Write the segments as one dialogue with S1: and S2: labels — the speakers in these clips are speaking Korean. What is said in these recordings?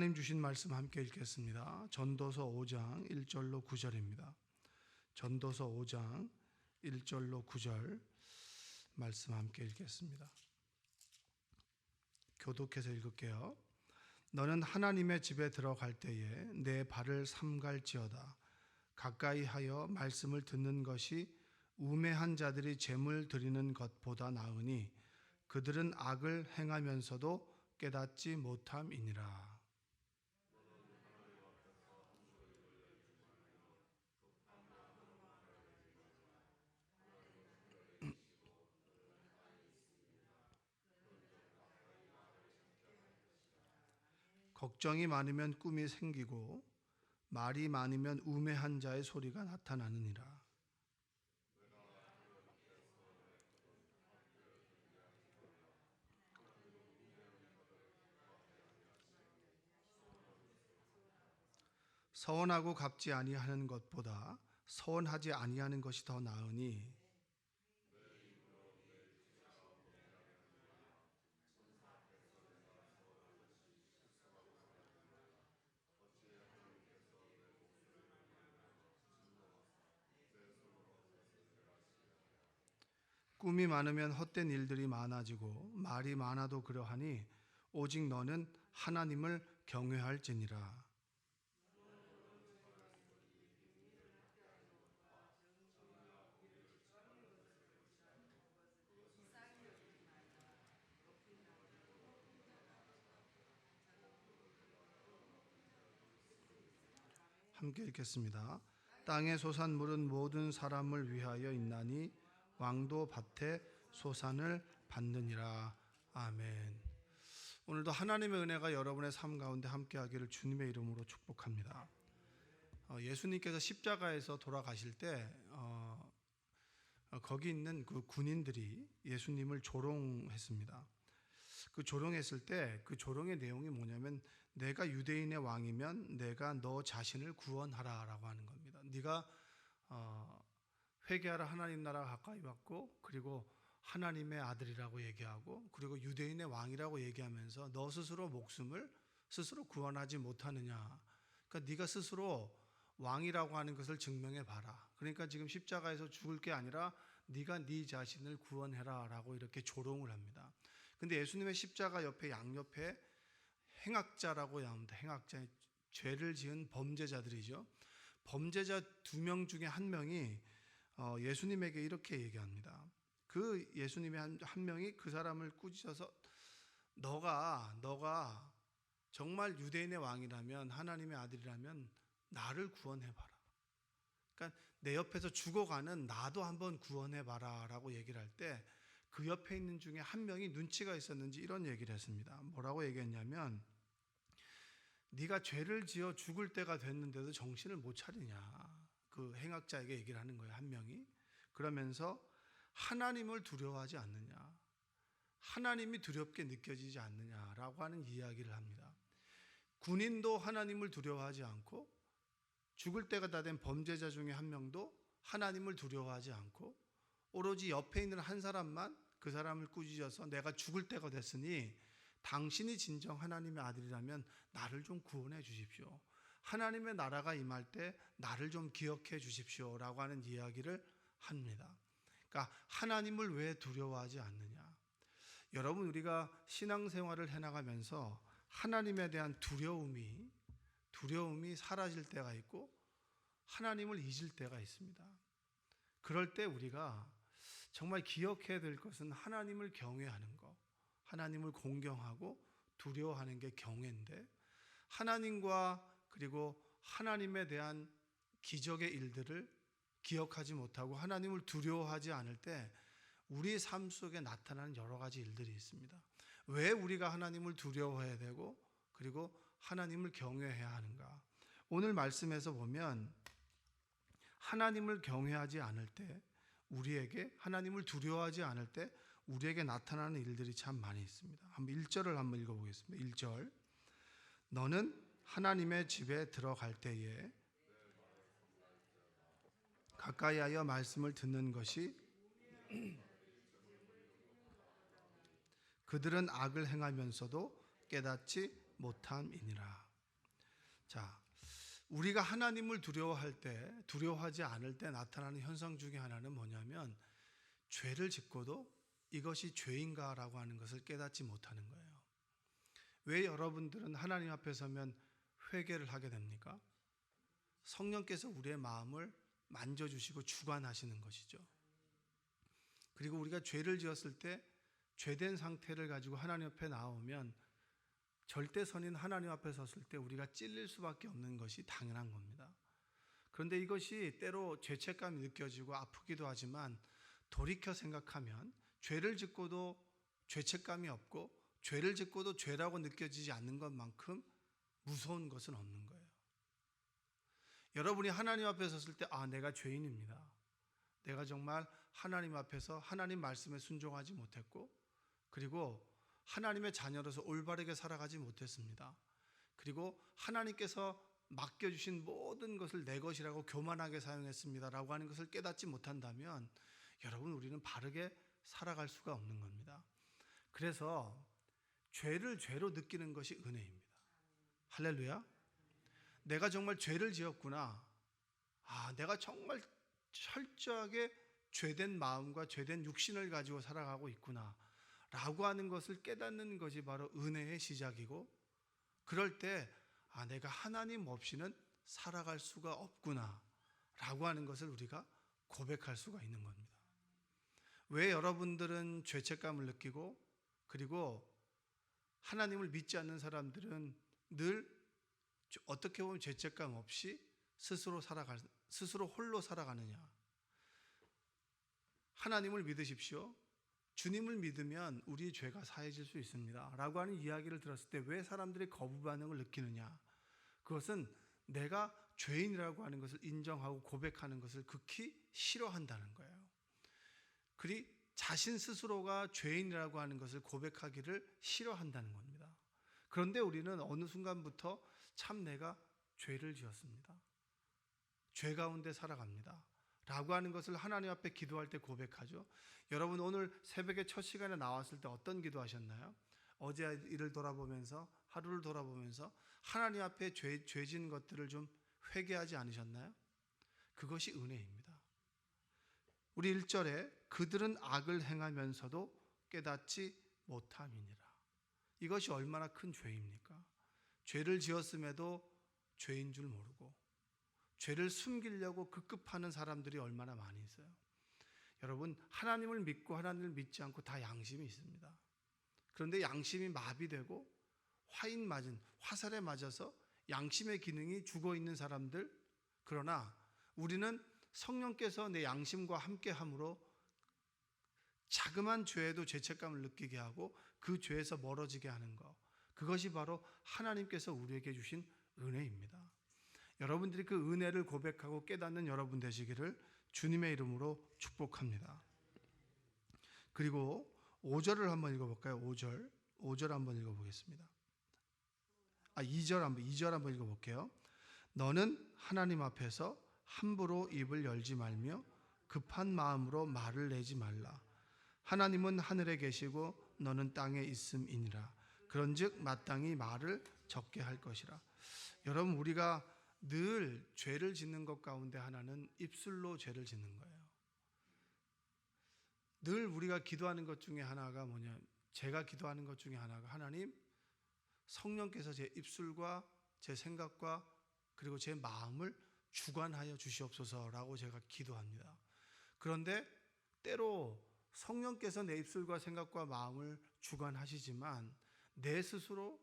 S1: 하나님 주신 말씀 함께 읽겠습니다. 전도서 5장 1절로 9절입니다. 전도서 5장 1절로 9절 말씀 함께 읽겠습니다. 교독해서 읽을게요. 너는 하나님의 집에 들어갈 때에 내 발을 삼갈지어다. 가까이 하여 말씀을 듣는 것이 우매한 자들이 재물 드리는 것보다 나으니 그들은 악을 행하면서도 깨닫지 못함이니라. 걱정이 많으면 꿈이 생기고 말이 많으면 우매한 자의 소리가 나타나느니라. 서원하고 갚지 아니하는 것보다 서원하지 아니하는 것이 더 나으니 꿈이 많으면 헛된 일들이 많아지고 말이 많아도 그러하니 오직 너는 하나님을 경외할지니라. 함께 읽겠습니다. 땅의 소산물은 모든 사람을 위하여 있나니 왕도 밭에 소산을 받느니라. 아멘. 오늘도 하나님의 은혜가 여러분의 삶 가운데 함께 하기를 주님의 이름으로 축복합니다. 어, 예수님께서 십자가에서 돌아가실 때 어, 어, 거기 있는 그 군인들이 예수님을 조롱했습니다. 그 조롱했을 때 그 조롱의 내용이 뭐냐면 내가 유대인의 왕이면 내가 너 자신을 구원하라라고 하는 겁니다. 네가 어, 회개하라 하나님 나라가 가까이 왔고 그리고 하나님의 아들이라고 얘기하고 그리고 유대인의 왕이라고 얘기하면서 너 스스로 목숨을 스스로 구원하지 못하느냐. 그러니까 네가 스스로 왕이라고 하는 것을 증명해 봐라. 그러니까 지금 십자가에서 죽을 게 아니라 네가 네 자신을 구원해라라고 이렇게 조롱을 합니다. 근데 예수님의 십자가 옆에 양옆에 행악자라고 합니다. 행악자 죄를 지은 범죄자들이죠. 범죄자 두 명 중에 한 명이 어, 예수님에게 이렇게 얘기합니다. 그 예수님의 한, 한 명이 그 사람을 꾸짖어서 너가 너가 정말 유대인의 왕이라면 하나님의 아들이라면 나를 구원해 봐라. 그러니까 내 옆에서 죽어가는 나도 한번 구원해 봐라라고 얘기를 할 때 그 옆에 있는 중에 한 명이 눈치가 있었는지 이런 얘기를 했습니다. 뭐라고 얘기했냐면 네가 죄를 지어 죽을 때가 됐는데도 정신을 못 차리냐. 그 행악자에게 얘기를 하는 거예요, 한 명이. 그러면서 하나님을 두려워하지 않느냐. 하나님이 두렵게 느껴지지 않느냐라고 하는 이야기를 합니다. 군인도 하나님을 두려워하지 않고 죽을 때가 다 된 범죄자 중에 한 명도 하나님을 두려워하지 않고 오로지 옆에 있는 한 사람만 그 사람을 꾸짖어서 내가 죽을 때가 됐으니 당신이 진정 하나님의 아들이라면 나를 좀 구원해 주십시오. 하나님의 나라가 임할 때 나를 좀 기억해 주십시오라고 하는 이야기를 합니다. 그러니까 하나님을 왜 두려워하지 않느냐? 여러분 우리가 신앙생활을 해나가면서 하나님에 대한 두려움이 두려움이 사라질 때가 있고 하나님을 잊을 때가 있습니다. 그럴 때 우리가 정말 기억해야 될 것은 하나님을 경외하는 것, 하나님을 공경하고 두려워하는 게 경외인데 하나님과 그리고 하나님에 대한 기적의 일들을 기억하지 못하고 하나님을 두려워하지 않을 때 우리 삶 속에 나타나는 여러 가지 일들이 있습니다. 왜 우리가 하나님을 두려워해야 되고 그리고 하나님을 경외해야 하는가? 오늘 말씀에서 보면 하나님을 경외하지 않을 때 우리에게 하나님을 두려워하지 않을 때 우리에게 나타나는 일들이 참 많이 있습니다. 한번 1절을 한번 읽어 보겠습니다. 1절. 너는 하나님의 집에 들어갈 때에 가까이 하여 말씀을 듣는 것이 그들은 악을 행하면서도 깨닫지 못함이니라. 자, 우리가 하나님을 두려워할 때, 두려워하지 않을 때 나타나는 현상 중에 하나는 뭐냐면 죄를 짓고도 이것이 죄인가라고 하는 것을 깨닫지 못하는 거예요. 왜 여러분들은 하나님 앞에 서면 회개를 하게 됩니까? 성령께서 우리의 마음을 만져주시고 주관하시는 것이죠. 그리고 우리가 죄를 지었을 때 죄된 상태를 가지고 하나님 앞에 나오면 절대 선인 하나님 앞에 섰을 때 우리가 찔릴 수밖에 없는 것이 당연한 겁니다. 그런데 이것이 때로 죄책감이 느껴지고 아프기도 하지만 돌이켜 생각하면 죄를 짓고도 죄책감이 없고 죄를 짓고도 죄라고 느껴지지 않는 것만큼 무서운 것은 없는 거예요. 여러분이 하나님 앞에 섰을 때, 아, 내가 죄인입니다. 내가 정말 하나님 앞에서 하나님 말씀에 순종하지 못했고, 그리고 하나님의 자녀로서 올바르게 살아가지 못했습니다. 그리고 하나님께서 맡겨주신 모든 것을 내 것이라고 교만하게 사용했습니다라고 하는 것을 깨닫지 못한다면 여러분 우리는 바르게 살아갈 수가 없는 겁니다. 그래서 죄를 죄로 느끼는 것이 은혜입니다. 할렐루야. 내가 정말 죄를 지었구나. 아, 내가 정말 철저하게 죄된 마음과 죄된 육신을 가지고 살아가고 있구나. 라고 하는 것을 깨닫는 것이 바로 은혜의 시작이고, 그럴 때, 아, 내가 하나님 없이는 살아갈 수가 없구나. 라고 하는 것을 우리가 고백할 수가 있는 겁니다. 왜 여러분들은 죄책감을 느끼고, 그리고 하나님을 믿지 않는 사람들은 늘 어떻게 보면 죄책감 없이 스스로 살아갈 스스로 홀로 살아가느냐? 하나님을 믿으십시오. 주님을 믿으면 우리 죄가 사해질 수 있습니다. 라고 하는 이야기를 들었을 때 왜 사람들이 거부 반응을 느끼느냐? 그것은 내가 죄인이라고 하는 것을 인정하고 고백하는 것을 극히 싫어한다는 거예요. 그리 자신 스스로가 죄인이라고 하는 것을 고백하기를 싫어한다는 겁니다. 그런데 우리는 어느 순간부터 참 내가 죄를 지었습니다. 죄 가운데 살아갑니다. 라고 하는 것을 하나님 앞에 기도할 때 고백하죠. 여러분 오늘 새벽에 첫 시간에 나왔을 때 어떤 기도 하셨나요? 어제 일을 돌아보면서 하루를 돌아보면서 하나님 앞에 죄, 죄진 것들을 좀 회개하지 않으셨나요? 그것이 은혜입니다. 우리 1절에 그들은 악을 행하면서도 깨닫지 못함이니라. 이것이 얼마나 큰 죄입니까? 죄를 지었음에도 죄인 줄 모르고 죄를 숨기려고 급급하는 사람들이 얼마나 많이 있어요. 여러분, 하나님을 믿고 하나님을 믿지 않고 다 양심이 있습니다. 그런데 양심이 마비되고 화인 맞은 화살에 맞아서 양심의 기능이 죽어 있는 사람들 그러나 우리는 성령께서 내 양심과 함께 함으로 자그만 죄에도 죄책감을 느끼게 하고 그 죄에서 멀어지게 하는 것. 그것이 바로 하나님께서 우리에게 주신 은혜입니다. 여러분들이 그 은혜를 고백하고 깨닫는 여러분 되시기를 주님의 이름으로 축복합니다. 그리고 5절을 한번 읽어볼까요? 5절. 5절 한번 읽어보겠습니다. 아, 2절 한번, 2절 한번 읽어볼게요. 너는 하나님 앞에서 함부로 입을 열지 말며 급한 마음으로 말을 내지 말라. 하나님은 하늘에 계시고 너는 땅에 있음이니라. 그런즉 마땅히 말을 적게 할 것이라. 여러분 우리가 늘 죄를 짓는 것 가운데 하나는 입술로 죄를 짓는 거예요. 늘 우리가 기도하는 것 중에 하나가 뭐냐? 제가 기도하는 것 중에 하나가 하나님 성령께서 제 입술과 제 생각과 그리고 제 마음을 주관하여 주시옵소서라고 제가 기도합니다. 그런데 때로 성령께서 내 입술과 생각과 마음을 주관하시지만 내 스스로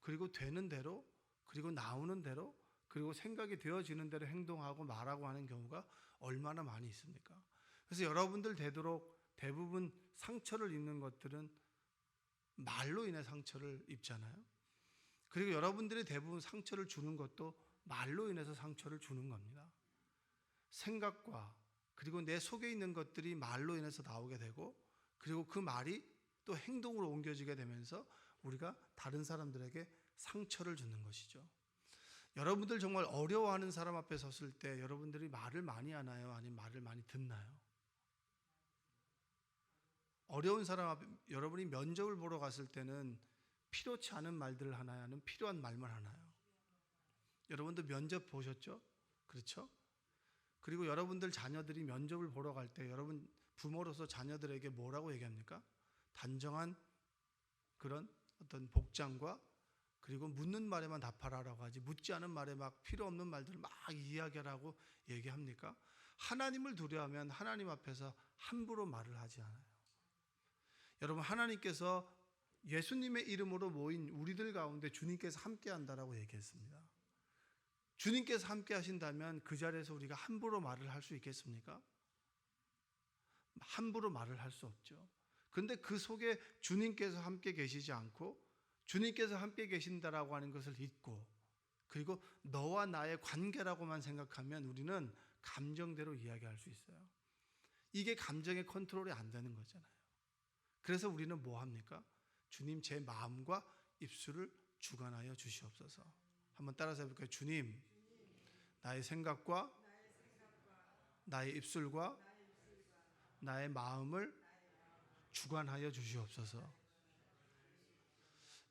S1: 그리고 되는 대로 그리고 나오는 대로 그리고 생각이 되어지는 대로 행동하고 말하고 하는 경우가 얼마나 많이 있습니까? 그래서 여러분들 되도록 대부분 상처를 입는 것들은 말로 인해 상처를 입잖아요. 그리고 여러분들이 대부분 상처를 주는 것도 말로 인해서 상처를 주는 겁니다. 생각과 그리고 내 속에 있는 것들이 말로 인해서 나오게 되고 그리고 그 말이 또 행동으로 옮겨지게 되면서 우리가 다른 사람들에게 상처를 주는 것이죠. 여러분들 정말 어려워하는 사람 앞에 섰을 때 여러분들이 말을 많이 하나요? 아니면 말을 많이 듣나요? 어려운 사람 앞에 여러분이 면접을 보러 갔을 때는 필요치 않은 말들을 하나요? 아니면 필요한 말만 하나요? 여러분도 면접 보셨죠? 그렇죠? 그리고 여러분들 자녀들이 면접을 보러 갈 때 여러분 부모로서 자녀들에게 뭐라고 얘기합니까? 단정한 그런 어떤 복장과 그리고 묻는 말에만 답하라라고 하지 묻지 않은 말에 막 필요 없는 말들을 막 이야기하라고 얘기합니까? 하나님을 두려워하면 하나님 앞에서 함부로 말을 하지 않아요. 여러분 하나님께서 예수님의 이름으로 모인 우리들 가운데 주님께서 함께 한다라고 얘기했습니다. 주님께서 함께 하신다면 그 자리에서 우리가 함부로 말을 할 수 있겠습니까? 함부로 말을 할 수 없죠. 근데 그 속에 주님께서 함께 계시지 않고 주님께서 함께 계신다라고 하는 것을 잊고 그리고 너와 나의 관계라고만 생각하면 우리는 감정대로 이야기할 수 있어요. 이게 감정의 컨트롤이 안 되는 거잖아요. 그래서 우리는 뭐 합니까? 주님 제 마음과 입술을 주관하여 주시옵소서. 한번 따라서 해볼까요? 주님, 나의 생각과 나의 입술과 나의 마음을 주관하여 주시옵소서.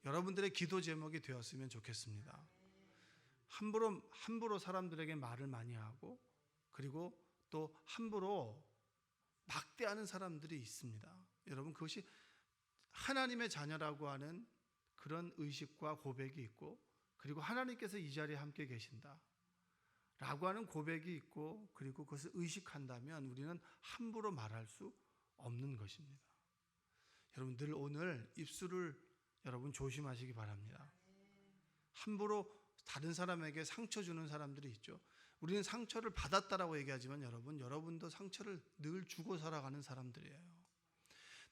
S1: 여러분들의 기도 제목이 되었으면 좋겠습니다. 함부로 함부로 사람들에게 말을 많이 하고 그리고 또 함부로 막대하는 사람들이 있습니다. 여러분 그것이 하나님의 자녀라고 하는 그런 의식과 고백이 있고 그리고 하나님께서 이 자리에 함께 계신다. 라고 하는 고백이 있고 그리고 그것을 의식한다면 우리는 함부로 말할 수 없는 것입니다. 여러분 늘 오늘 입술을 여러분 조심하시기 바랍니다. 함부로 다른 사람에게 상처 주는 사람들이 있죠. 우리는 상처를 받았다라고 얘기하지만 여러분, 여러분도 상처를 늘 주고 살아가는 사람들이에요.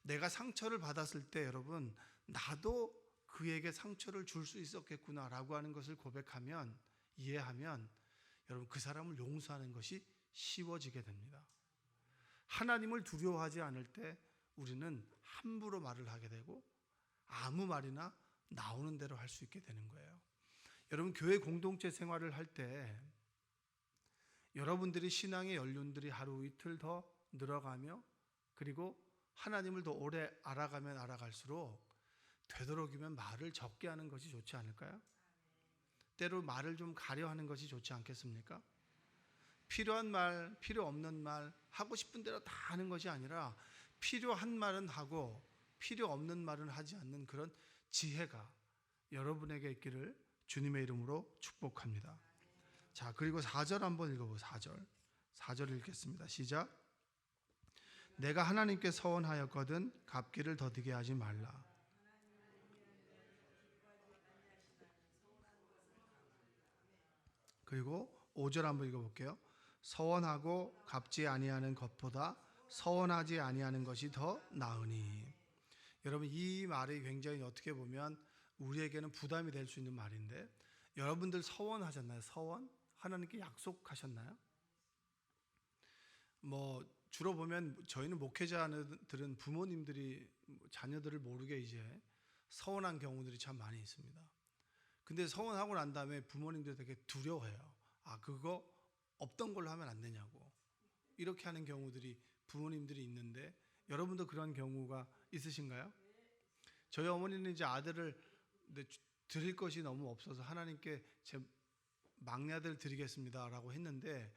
S1: 내가 상처를 받았을 때 여러분, 나도 그에게 상처를 줄 수 있었겠구나라고 하는 것을 고백하면, 이해하면 여러분 그 사람을 용서하는 것이 쉬워지게 됩니다. 하나님을 두려워하지 않을 때 우리는 함부로 말을 하게 되고 아무 말이나 나오는 대로 할 수 있게 되는 거예요. 여러분 교회 공동체 생활을 할 때 여러분들이 신앙의 연륜들이 하루 이틀 더 늘어가며 그리고 하나님을 더 오래 알아가면 알아갈수록 되도록이면 말을 적게 하는 것이 좋지 않을까요? 때로 말을 좀 가려 하는 것이 좋지 않겠습니까? 필요한 말, 필요 없는 말, 하고 싶은 대로 다 하는 것이 아니라 필요한 말은 하고 필요 없는 말은 하지 않는 그런 지혜가 여러분에게 있기를 주님의 이름으로 축복합니다. 자, 그리고 4절 한번 읽어보세요. 4절. 4절 읽겠습니다. 시작. 내가 하나님께 서원하였거든 갚기를 더디게 하지 말라. 그리고 5절 한번 읽어볼게요. 서원하고 갚지 아니하는 것보다 서원하지 아니하는 것이 더 나으니. 여러분 이 말이 굉장히 어떻게 보면 우리에게는 부담이 될 수 있는 말인데 여러분들 서원하셨나요? 서원? 하나님께 약속하셨나요? 뭐 주로 보면 저희는 목회자들은 부모님들이 자녀들을 모르게 이제 서원한 경우들이 참 많이 있습니다. 근데 서원하고 난 다음에 부모님들 되게 두려워해요. 아 그거 없던 걸로 하면 안 되냐고 이렇게 하는 경우들이 부모님들이 있는데 여러분도 그런 경우가 있으신가요? 저희 어머니는 이제 아들을 드릴 것이 너무 없어서 하나님께 제 막내 아들 드리겠습니다라고 했는데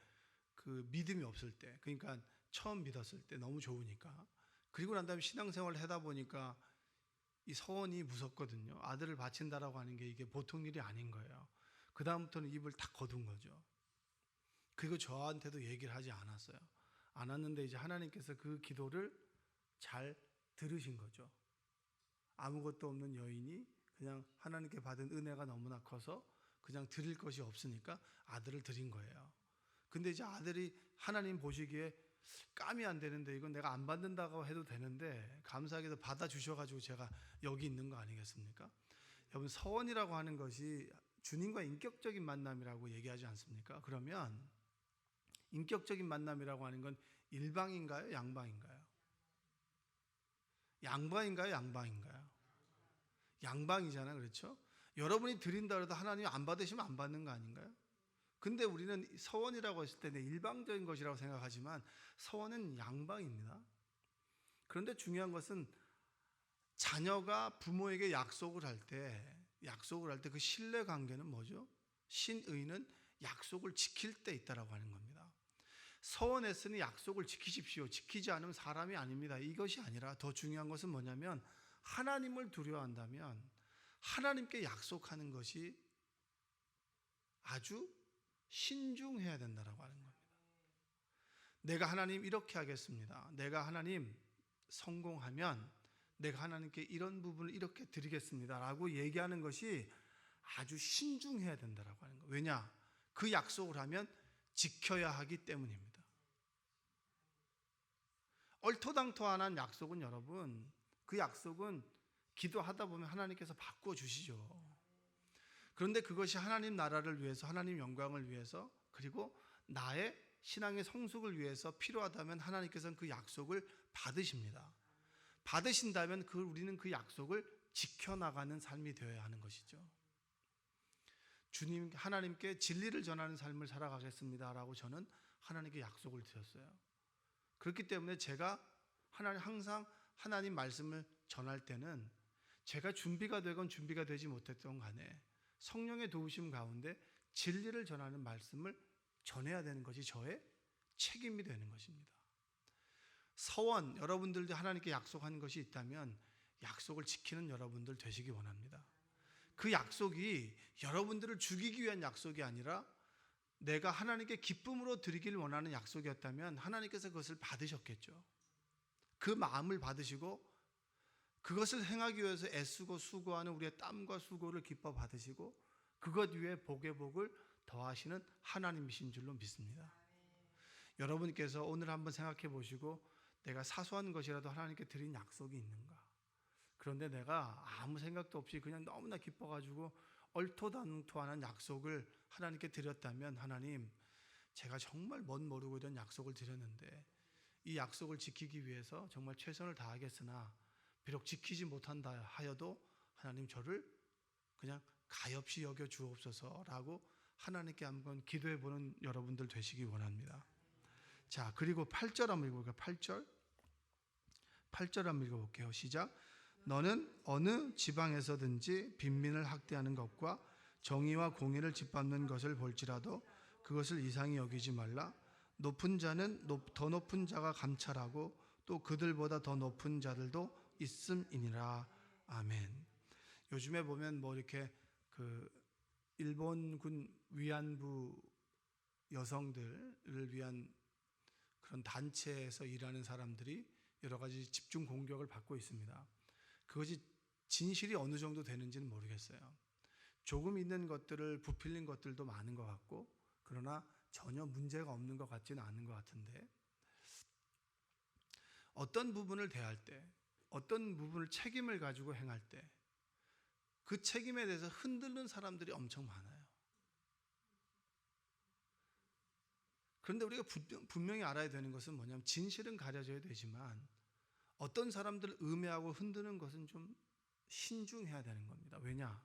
S1: 그 믿음이 없을 때 그러니까 처음 믿었을 때 너무 좋으니까 그리고 난 다음에 신앙생활을 하다 보니까 이 서원이 무섭거든요. 아들을 바친다라고 하는 게 이게 보통 일이 아닌 거예요. 그 다음부터는 입을 탁 거둔 거죠. 그리고 저한테도 얘기를 하지 않았어요. 않았는데 이제 하나님께서 그 기도를 잘 들으신 거죠. 아무것도 없는 여인이 그냥 하나님께 받은 은혜가 너무나 커서 그냥 드릴 것이 없으니까 아들을 드린 거예요. 근데 이제 아들이 하나님 보시기에 감이 안 되는데 이건 내가 안 받는다고 해도 되는데 감사하게도 받아 주셔가지고 제가 여기 있는 거 아니겠습니까? 여러분 서원이라고 하는 것이 주님과 인격적인 만남이라고 얘기하지 않습니까? 그러면 인격적인 만남이라고 하는 건 일방인가요? 양방인가요? 양방인가요? 양방인가요? 양방이잖아요. 그렇죠? 여러분이 드린다 해도 하나님 안 받으시면 안 받는 거 아닌가요? 근데 우리는 서원이라고 했을 때 일방적인 것이라고 생각하지만 서원은 양방입니다. 그런데 중요한 것은 자녀가 부모에게 약속을 할 때 약속을 할 때 그 신뢰 관계는 뭐죠? 신의는 약속을 지킬 때 있다라고 하는 겁니다. 서원했으니 약속을 지키십시오. 지키지 않으면 사람이 아닙니다. 이것이 아니라 더 중요한 것은 뭐냐면 하나님을 두려워한다면 하나님께 약속하는 것이 아주 신중해야 된다라고 하는 겁니다. 내가 하나님 이렇게 하겠습니다. 내가 하나님 성공하면 내가 하나님께 이런 부분을 이렇게 드리겠습니다라고 얘기하는 것이 아주 신중해야 된다라고 하는 거. 왜냐? 그 약속을 하면 지켜야 하기 때문입니다. 얼토당토한 약속은 여러분, 그 약속은 기도하다 보면 하나님께서 바꾸어 주시죠. 그런데 그것이 하나님 나라를 위해서, 하나님 영광을 위해서, 그리고 나의 신앙의 성숙을 위해서 필요하다면 하나님께서는 그 약속을 받으십니다. 받으신다면 그 우리는 그 약속을 지켜나가는 삶이 되어야 하는 것이죠. 주님 하나님께 진리를 전하는 삶을 살아가겠습니다라고 저는 하나님께 약속을 드렸어요. 그렇기 때문에 제가 하나님 항상 하나님 말씀을 전할 때는 제가 준비가 되건 준비가 되지 못했던 간에 성령의 도우심 가운데 진리를 전하는 말씀을 전해야 되는 것이 저의 책임이 되는 것입니다. 서원 여러분들도 하나님께 약속한 것이 있다면 약속을 지키는 여러분들 되시기 원합니다. 그 약속이 여러분들을 죽이기 위한 약속이 아니라 내가 하나님께 기쁨으로 드리기를 원하는 약속이었다면 하나님께서 그것을 받으셨겠죠. 그 마음을 받으시고 그것을 행하기 위해서 애쓰고 수고하는 우리의 땀과 수고를 기뻐 받으시고 그것 위에 복의 복을 더하시는 하나님이신 줄로 믿습니다. 여러분께서 오늘 한번 생각해 보시고 내가 사소한 것이라도 하나님께 드린 약속이 있는가? 그런데 내가 아무 생각도 없이 그냥 너무나 기뻐가지고 얼토당토하는 약속을 하나님께 드렸다면 하나님 제가 정말 멋 모르고 있던 약속을 드렸는데 이 약속을 지키기 위해서 정말 최선을 다하겠으나 비록 지키지 못한다 하여도 하나님 저를 그냥 가엾이 여겨 주옵소서라고 하나님께 한번 기도해 보는 여러분들 되시기 원합니다. 자, 그리고 8절 한번 읽어볼까요? 8절. 8절 한번 읽어볼게요. 시작. 너는 어느 지방에서든지 빈민을 학대하는 것과 정의와 공의를 짓밟는 것을 볼지라도 그것을 이상히 여기지 말라. 높은 자는 높, 더 높은 자가 감찰하고 또 그들보다 더 높은 자들도 있음이니라. 아멘. 요즘에 보면 뭐 이렇게 그 일본군 위안부 여성들을 위한 그런 단체에서 일하는 사람들이 여러 가지 집중 공격을 받고 있습니다. 그것이 진실이 어느 정도 되는지는 모르겠어요. 조금 있는 것들을 부필린 것들도 많은 것 같고, 그러나 전혀 문제가 없는 것 같지는 않은 것 같은데, 어떤 부분을 대할 때, 어떤 부분을 책임을 가지고 행할 때, 그 책임에 대해서 흔들는 사람들이 엄청 많아요. 그런데 우리가 분명히 알아야 되는 것은 뭐냐면 진실은 가려져야 되지만 어떤 사람들을 음해하고 흔드는 것은 좀 신중해야 되는 겁니다. 왜냐?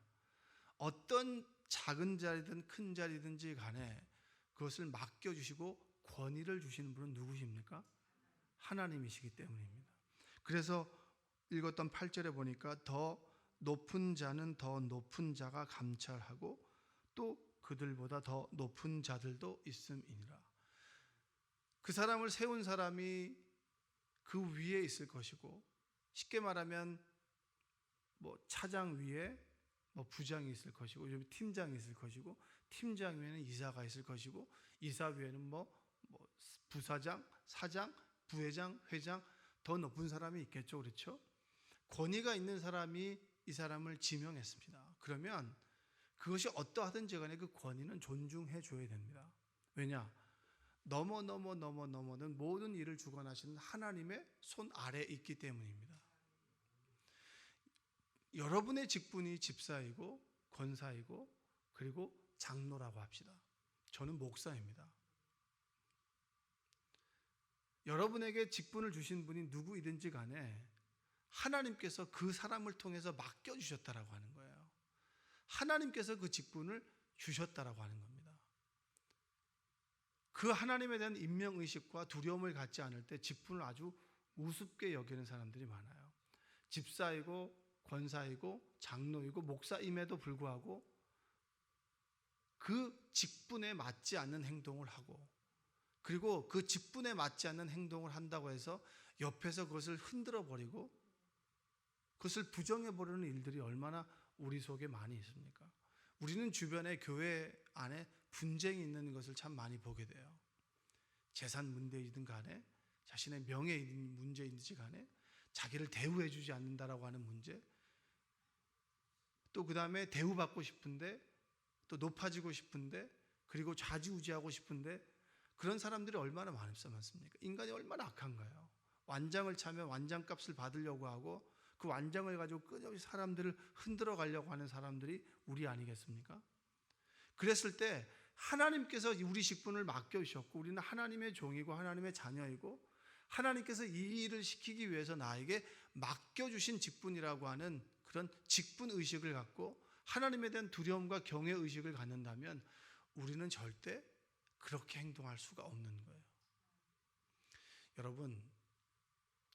S1: 어떤 작은 자리든 큰 자리든지 간에 그것을 맡겨주시고 권위를 주시는 분은 누구십니까? 하나님이시기 때문입니다. 그래서 읽었던 8절에 보니까 더 높은 자는 더 높은 자가 감찰하고 또 그들보다 더 높은 자들도 있음이니라. 그 사람을 세운 사람이 그 위에 있을 것이고 쉽게 말하면 뭐 차장 위에 뭐 부장이 있을 것이고 요즘 팀장이 있을 것이고 팀장 위에는 이사가 있을 것이고 이사 위에는 뭐, 뭐 부사장, 사장, 부회장, 회장 더 높은 사람이 있겠죠, 그렇죠? 권위가 있는 사람이 이 사람을 지명했습니다. 그러면 그것이 어떠하든지 간에 그 권위는 존중해 줘야 됩니다. 왜냐? 넘어 넘어 넘어 넘어는 모든 일을 주관하시는 하나님의 손 아래 있기 때문입니다. 여러분의 직분이 집사이고 권사이고 그리고 장로라고 합시다. 저는 목사입니다. 여러분에게 직분을 주신 분이 누구이든지 간에 하나님께서 그 사람을 통해서 맡겨 주셨다라고 하는 거예요. 하나님께서 그 직분을 주셨다라고 하는 겁니다. 그 하나님에 대한 인명 의식과 두려움을 갖지 않을 때 직분을 아주 우습게 여기는 사람들이 많아요. 집사이고 권사이고 장로이고 목사임에도 불구하고 그 직분에 맞지 않는 행동을 하고 그리고 그 직분에 맞지 않는 행동을 한다고 해서 옆에서 그것을 흔들어 버리고 그것을 부정해 버리는 일들이 얼마나 우리 속에 많이 있습니까? 우리는 주변에 교회 안에 분쟁이 있는 것을 참 많이 보게 돼요. 재산 문제이든 간에 자신의 명예 문제인지 간에 자기를 대우해 주지 않는다라고 하는 문제 또 그다음에 대우받고 싶은데 또 높아지고 싶은데 그리고 좌지우지하고 싶은데 그런 사람들이 얼마나 많습니까? 인간이 얼마나 악한가요? 완장을 차면 완장값을 받으려고 하고 그 완장을 가지고 끊임없이 사람들을 흔들어 가려고 하는 사람들이 우리 아니겠습니까? 그랬을 때 하나님께서 우리 직분을 맡겨주셨고 우리는 하나님의 종이고 하나님의 자녀이고 하나님께서 이 일을 시키기 위해서 나에게 맡겨주신 직분이라고 하는 그런 직분 의식을 갖고 하나님에 대한 두려움과 경외 의식을 갖는다면 우리는 절대 그렇게 행동할 수가 없는 거예요. 여러분,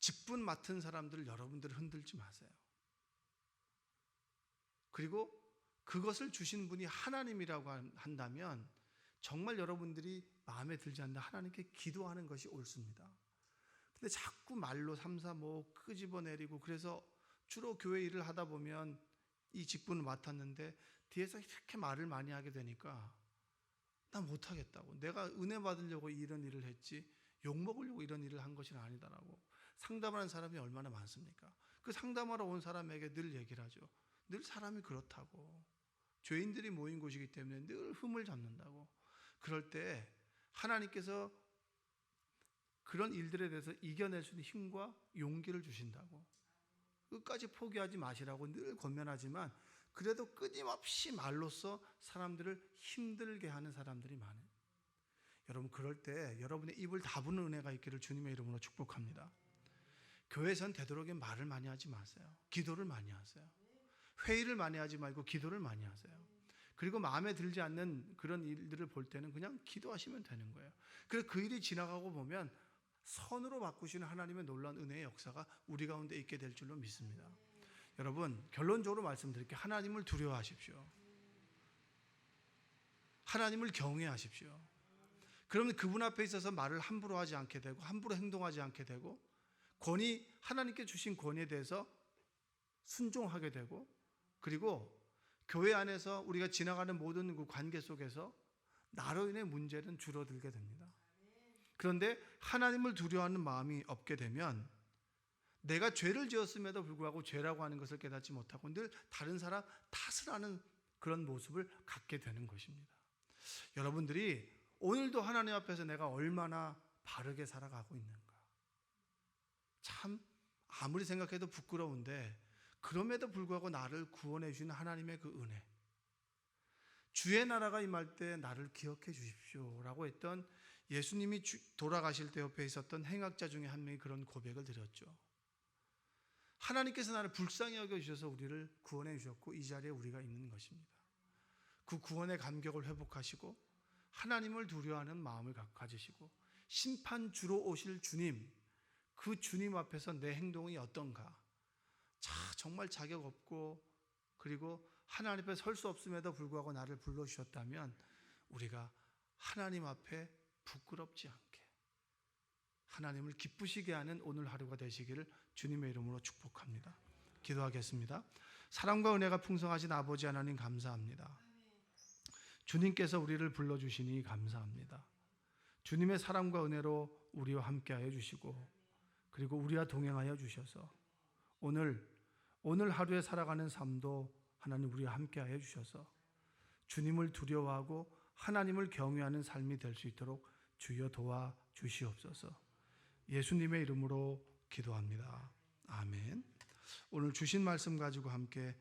S1: 직분 맡은 사람들을 여러분들 흔들지 마세요. 그리고 그것을 주신 분이 하나님이라고 한다면 정말 여러분들이 마음에 들지 않는다 하나님께 기도하는 것이 옳습니다. 근데 자꾸 말로 삼삼오 끄집어내리고 그래서 주로 교회 일을 하다 보면 이 직분을 맡았는데 뒤에서 이렇게 말을 많이 하게 되니까 나 못하겠다고 내가 은혜 받으려고 이런 일을 했지 욕 먹으려고 이런 일을 한 것이 아니다라고 상담하는 사람이 얼마나 많습니까? 그 상담하러 온 사람에게 늘 얘기를 하죠. 늘 사람이 그렇다고 죄인들이 모인 곳이기 때문에 늘 흠을 잡는다고 그럴 때 하나님께서 그런 일들에 대해서 이겨낼 수 있는 힘과 용기를 주신다고 끝까지 포기하지 마시라고 늘 권면하지만 그래도 끊임없이 말로써 사람들을 힘들게 하는 사람들이 많아요. 여러분 그럴 때 여러분의 입을 다부는 은혜가 있기를 주님의 이름으로 축복합니다. 교회선 되도록이면 말을 많이 하지 마세요. 기도를 많이 하세요. 회의를 많이 하지 말고 기도를 많이 하세요. 그리고 마음에 들지 않는 그런 일들을 볼 때는 그냥 기도하시면 되는 거예요. 그래서 그 일이 지나가고 보면 선으로 바꾸시는 하나님의 놀라운 은혜의 역사가 우리 가운데 있게 될 줄로 믿습니다. 여러분, 결론적으로 말씀드릴게요. 하나님을 두려워하십시오. 하나님을 경외하십시오. 그러면 그분 앞에 있어서 말을 함부로 하지 않게 되고, 함부로 행동하지 않게 되고, 권위, 하나님께 주신 권위에 대해서 순종하게 되고, 그리고 교회 안에서 우리가 지나가는 모든 그 관계 속에서 나로 인해 문제는 줄어들게 됩니다. 그런데 하나님을 두려워하는 마음이 없게 되면 내가 죄를 지었음에도 불구하고 죄라고 하는 것을 깨닫지 못하고 늘 다른 사람 탓을 하는 그런 모습을 갖게 되는 것입니다. 여러분들이 오늘도 하나님 앞에서 내가 얼마나 바르게 살아가고 있는가. 참 아무리 생각해도 부끄러운데 그럼에도 불구하고 나를 구원해 주신 하나님의 그 은혜. 주의 나라가 임할 때 나를 기억해 주십시오라고 했던 예수님이 돌아가실 때 옆에 있었던 행악자 중에 한 명이 그런 고백을 드렸죠. 하나님께서 나를 불쌍히 여겨 주셔서 우리를 구원해 주셨고 이 자리에 우리가 있는 것입니다. 그 구원의 감격을 회복하시고 하나님을 두려워하는 마음을 가지시고 심판 주로 오실 주님 그 주님 앞에서 내 행동이 어떤가? 자, 정말 자격 없고 그리고 하나님 앞에 설 수 없음에도 불구하고 나를 불러 주셨다면 우리가 하나님 앞에 부끄럽지 않게 하나님을 기쁘시게 하는 오늘 하루가 되시기를 주님의 이름으로 축복합니다. 기도하겠습니다. 사랑과 은혜가 풍성하신 아버지 하나님 감사합니다. 주님께서 우리를 불러주시니 감사합니다. 주님의 사랑과 은혜로 우리와 함께하여 주시고 그리고 우리와 동행하여 주셔서 오늘 오늘 하루에 살아가는 삶도 하나님 우리와 함께하여 주셔서 주님을 두려워하고 하나님을 경외하는 삶이 될 수 있도록 주여 도와 주시옵소서. 예수님의 이름으로 기도합니다. 아멘. 오늘 주신 말씀 가지고 함께